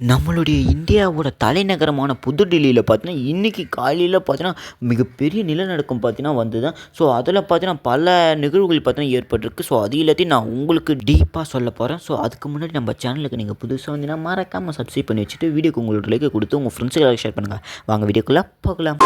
நம்மளுடைய இந்தியாவோட தலைநகரமான புதுடில்லியில் பார்த்தீங்கன்னா இன்றைக்கி காலையில் பார்த்தீங்கன்னா மிகப்பெரிய நிலநடுக்கம் பார்த்தீங்கன்னா வந்துதான். ஸோ அதில் பார்த்தீங்கன்னா பல நிகழ்வுகள் பார்த்தீங்கன்னா ஏற்பட்டிருக்கு. ஸோ அது எல்லாத்தையும் நான் உங்களுக்கு டீப்பாக சொல்ல போகிறேன் ஸோ அதுக்கு முன்னாடி நம்ம சேனலுக்கு நீங்கள் புதுசாக வந்தீங்கன்னா மறக்காமல் சப்ஸ்கிரைப் பண்ணி வச்சுட்டு வீடியோக்கு உங்களுக்கு லைக் கொடுத்து உங்கள் ஃப்ரெண்ட்ஸுக்கு ஷேர் பண்ணுங்கள் வாங்க வீடியோக்குள்ளே பார்க்கலாம்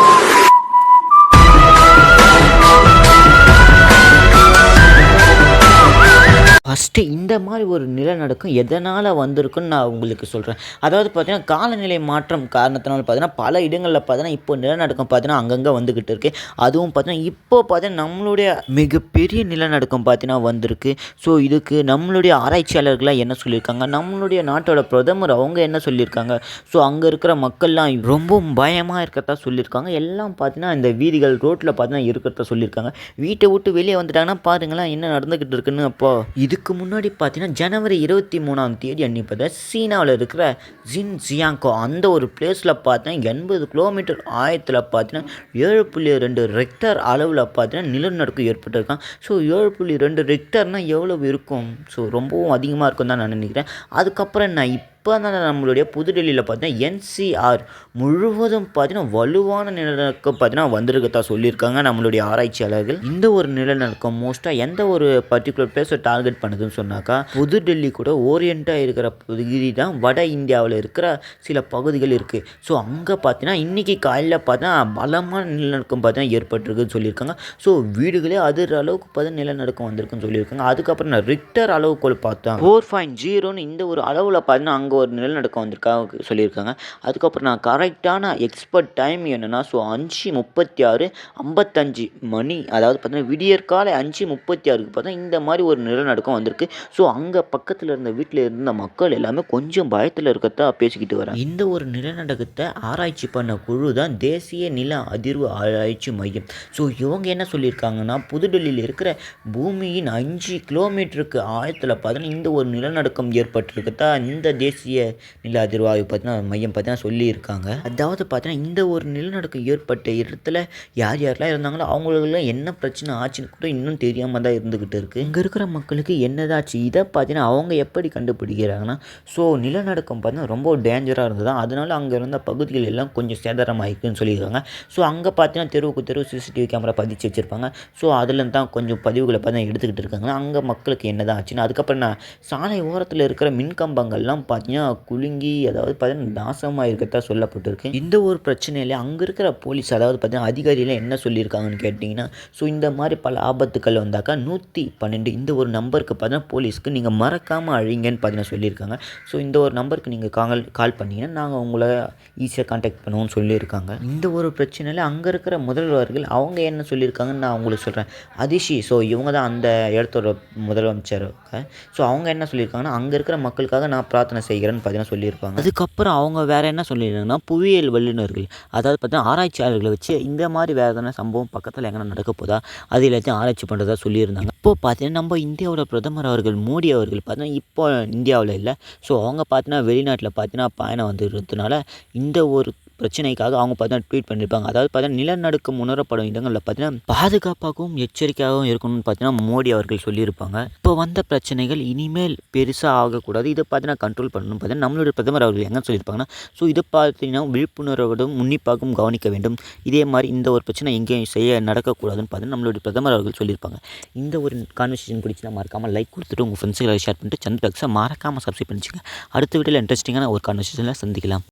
ஃபஸ்ட்டு இந்த மாதிரி ஒரு நிலநடுக்கம் எதனால் வந்திருக்குன்னு நான் உங்களுக்கு சொல்கிறேன் அதாவது பார்த்திங்கன்னா காலநிலை மாற்றம் காரணத்தினால பார்த்தீங்கன்னா பல இடங்களில் பார்த்தீங்கன்னா இப்போ நிலநடுக்கம் பார்த்தீங்கன்னா அங்கங்கே வந்துக்கிட்டு இருக்குது அதுவும் பார்த்தீங்கன்னா இப்போ பார்த்தீங்கன்னா நம்மளுடைய மிகப்பெரிய நிலநடுக்கம் பார்த்தீங்கன்னா வந்திருக்கு. ஸோ இதுக்கு நம்மளுடைய ஆராய்ச்சியாளர்கள்லாம் என்ன சொல்லியிருக்காங்க? நம்மளுடைய நாட்டோட பிரதமர் அவங்க என்ன சொல்லியிருக்காங்க? ஸோ அங்கே இருக்கிற மக்கள்லாம் ரொம்ப பயமாக இருக்கிறதா சொல்லியிருக்காங்க. எல்லாம் பார்த்தீங்கன்னா இந்த வீதிகள் ரோட்டில் பார்த்தீங்கன்னா இருக்கிறத சொல்லியிருக்காங்க. வீட்டை விட்டு வெளியே வந்துட்டாங்கன்னா பாருங்களேன் என்ன நடந்துக்கிட்டு இருக்குன்னு அப்போ. இதுக்கு முன்னாடி பார்த்தீங்கன்னா ஜனவரி இருபத்தி மூணாம் தேதி அன்னி சீனாவில் இருக்கிற ஜின் ஜியாங்கோ அந்த ஒரு பிளேஸில் பார்த்தீங்கன்னா எண்பது கிலோமீட்டர் ஆயத்தில் பார்த்தீங்கன்னா ஏழு புள்ளி ரெண்டு ரெக்டர் அளவில் பார்த்தீங்கன்னா நிலநடுக்கம் ஏற்பட்டிருக்கான் ஸோ ஏழு புள்ளி ரெண்டு ரெக்டர்னால் எவ்வளவு இருக்கும்? ஸோ ரொம்பவும் அதிகமாக இருக்கும் தான் நான் நினைக்கிறேன். அதுக்கப்புறம் நான் இப்போ தான் நம்மளுடைய புதுடெல்லியில் பார்த்தீங்கன்னா என்சிஆர் முழுவதும் பார்த்தீங்கன்னா வலுவான நிலநடுக்கம் பார்த்தீங்கன்னா வந்திருக்கதா சொல்லியிருக்காங்க நம்மளுடைய ஆராய்ச்சியாளர்கள். இந்த ஒரு நிலநடுக்கம் மோஸ்ட்டாக எந்த ஒரு பர்டிகுலர் பிளேஸை டார்கெட் பண்ணுதுன்னு சொன்னாக்கா புதுடெல்லி கூட ஓரியண்ட்டாக இருக்கிற பகுதி தான் வட இந்தியாவில் இருக்கிற சில பகுதிகள் இருக்குது ஸோ அங்கே பார்த்தீங்கன்னா இன்றைக்கி காலையில் பார்த்தீங்கன்னா பலமான நிலநடுக்கம் பார்த்தீங்கன்னா ஏற்பட்டிருக்குன்னு சொல்லியிருக்காங்க. ஸோ வீடுகளே அதிர அளவுக்கு பார்த்தீங்கன்னா நிலநடுக்கம் வந்திருக்குன்னு சொல்லியிருக்காங்க. அதுக்கப்புறம் நான் ரிக்டர் அளவுக்குள் பார்த்தேன். ஃபோர் பாயிண்ட் ஜீரோன்னு இந்த ஒரு அளவில் பார்த்தீங்கன்னா அங்கே ஒரு நிலநடுக்கம் வந்திருக்கா சொல்லியிருக்காங்க. அதுக்கப்புறம் நான் கரெக்டான எக்ஸ்பர்ட் டைம் என்னென்னா ஸோ அஞ்சு முப்பத்தி ஆறு ஐம்பத்தஞ்சு மணி அதாவது பார்த்தீங்கன்னா விடியற்காலை அஞ்சு முப்பத்தி ஆறுக்கு பார்த்தா இந்த மாதிரி ஒரு நிலநடுக்கம் வந்திருக்கு. ஸோ அங்கே பக்கத்தில் இருந்த வீட்டில் இருந்த மக்கள் எல்லாமே கொஞ்சம் பயத்தில் இருக்கத்தா பேசிக்கிட்டு வராங்க. இந்த ஒரு நிலநடுக்கத்தை ஆராய்ச்சி பண்ண குழு தான் தேசிய நில அதிர்வு ஆராய்ச்சி மையம். ஸோ இவங்க என்ன சொல்லியிருக்காங்கன்னா புதுடெல்லியில் இருக்கிற பூமியின் அஞ்சு கிலோமீட்டருக்கு ஆழத்தில் பார்த்தீங்கன்னா இந்த ஒரு நிலநடுக்கம் ஏற்பட்டிருக்கத்தா இந்த தேசிய நில அதிர்வாய்வு பார்த்தீங்கன்னா மையம் பார்த்தீங்கன்னா சொல்லியிருக்காங்க. அதாவது பார்த்தீங்கன்னா இந்த ஒரு நிலநடுக்கம் ஏற்பட்ட இடத்துல யார் யாரெல்லாம் இருந்தாங்களோ அவங்களுக்குலாம் என்ன பிரச்சனை ஆச்சுன்னு கூட இன்னும் தெரியாமல் தான் இருந்துக்கிட்டு இருக்குது இங்கே இருக்கிற மக்களுக்கு என்னதாச்சு? இதை பார்த்தீங்கன்னா அவங்க எப்படி கண்டுபிடிக்கிறாங்கன்னா ஸோ நிலநடுக்கம் பார்த்தீங்கன்னா ரொம்ப டேஞ்சராக இருந்தது? அதனால அங்கே இருந்த பகுதிகள் எல்லாம் கொஞ்சம் சேதாரமாயிருக்குன்னு சொல்லியிருக்காங்க. ஸோ அங்கே பார்த்தீங்கன்னா தெருவுக்கு தெரு சிசிடிவி கேமரா பதிச்சு வச்சுருப்பாங்க. ஸோ அதில் தான் கொஞ்சம் பதிவுகளை பார்த்தீங்கன்னா எடுத்துக்கிட்டு இருக்காங்க. அங்கே மக்களுக்கு என்னதான் ஆச்சுன்னு அதுக்கப்புறம் நான் சாலை ஓரத்தில் இருக்கிற மின்கம்பங்கள்லாம் பார்த்தீங்கன்னா குலுங்கி அதாவது பார்த்தீங்கன்னா நாசமாக இருக்கத்தான் சொல்லப்பட்டிருக்கு. இந்த ஒரு பிரச்சனையில் அங்கே இருக்கிற போலீஸ் அதாவது பார்த்தீங்கன்னா அதிகாரிகள் என்ன சொல்லியிருக்காங்கன்னு கேட்டிங்கன்னா ஸோ இந்த மாதிரி பல ஆபத்துக்கள் வந்தாக்கா நூற்றி பன்னெண்டு இந்த ஒரு நம்பருக்கு பார்த்தீங்கன்னா போலீஸ்க்கு நீங்கள் மறக்காமல் அழிங்கன்னு பார்த்தீங்கன்னா சொல்லியிருக்காங்க. ஸோ இந்த ஒரு நம்பருக்கு நீங்கள் கால் கால் பண்ணிங்கன்னா நாங்கள் உங்களை ஈஸியாக காண்டாக்ட் பண்ணுவோம்னு சொல்லியிருக்காங்க. இந்த ஒரு பிரச்சனையில் அங்கே இருக்கிற முதல்வர்கள் அவங்க என்ன சொல்லியிருக்காங்கன்னு நான் உங்களுக்கு சொல்கிறேன் அதிஷி ஸோ இவங்க தான் அந்த இடத்தோட முதலமைச்சர். ஸோ அவங்க என்ன சொல்லியிருக்காங்கன்னா அங்கே இருக்கிற மக்களுக்காக நான் பிரார்த்தனை செய்கிறேன்னு பார்த்தீங்கன்னா சொல்லியிருப்பாங்க. அதுக்கப்புறம் அவங்க வேறு என்ன சொல்லியிருக்காங்கன்னா புவியியல் வல்லுநர்கள் அதாவது பார்த்தீங்கன்னா ஆராய்ச்சியாளர்களை வச்சு இந்த மாதிரி வேறு எதனா சம்பவம் பக்கத்தில் எங்கே நடக்க போதா? அது எல்லாத்தையும் ஆராய்ச்சி பண்ணுறதா சொல்லியிருந்தாங்க. இப்போ பார்த்தீங்கன்னா நம்ம இந்தியாவோட பிரதமர் அவர்கள் மோடி அவர்கள் பார்த்தீங்கன்னா இப்போ இந்தியாவில் இல்லை. ஸோ அவங்க பார்த்தீங்கன்னா வெளிநாட்டில் பார்த்தீங்கன்னா பயணம் வந்துருந்ததுனால இந்த ஒரு பிரச்சனைக்காக அவங்க பார்த்தீங்கன்னா ட்வீட் பண்ணியிருப்பாங்க. அதாவது பார்த்தீங்கன்னா நிலநடுக்கம் உணரப்படும் இடங்களில் பார்த்தீங்கன்னா பாதுகாப்பாகவும் எச்சரிக்கையாகவும் இருக்கணும்னு பார்த்தீங்கன்னா மோடி அவர்கள் சொல்லியிருப்பாங்க. இப்போ வந்த பிரச்சனைகள் இனிமேல் பெருசாக ஆகக்கூடாது. இதை பார்த்தீங்கன்னா கண்ட்ரோல் பண்ணணும் பார்த்தீங்கன்னா நம்மளுடைய பிரதமர் அவர்கள் எங்கே சொல்லியிருப்பாங்கன்னா ஸோ இதை பார்த்தீங்கன்னா விழிப்புணர்வோடும் உன்னிப்பாகவும் கவனிக்க வேண்டும். இதே மாதிரி இந்த ஒரு பிரச்சனை எங்கேயும் செய்ய நடக்கக்கூடாதுன்னு பார்த்தீங்கன்னா நம்மளுடைய பிரதமர் அவர்கள் சொல்லியிருப்பாங்க. இந்த ஒரு கான்வர்சேஷன் பிடிச்சினா மறக்காமல் லைக் கொடுத்துட்டு உங்கள் ஃப்ரெண்ட்ஸுகளை ஷேர் பண்ணிட்டு சந்திராக்ஸை மறக்காமல் சப்ஸ்கிரைப் பண்ணிச்சுங்க. அடுத்த வீட்டில் இன்ட்ரெஸ்டிங்கான ஒரு கான்வர்சேஷனில் சந்திக்கலாம்.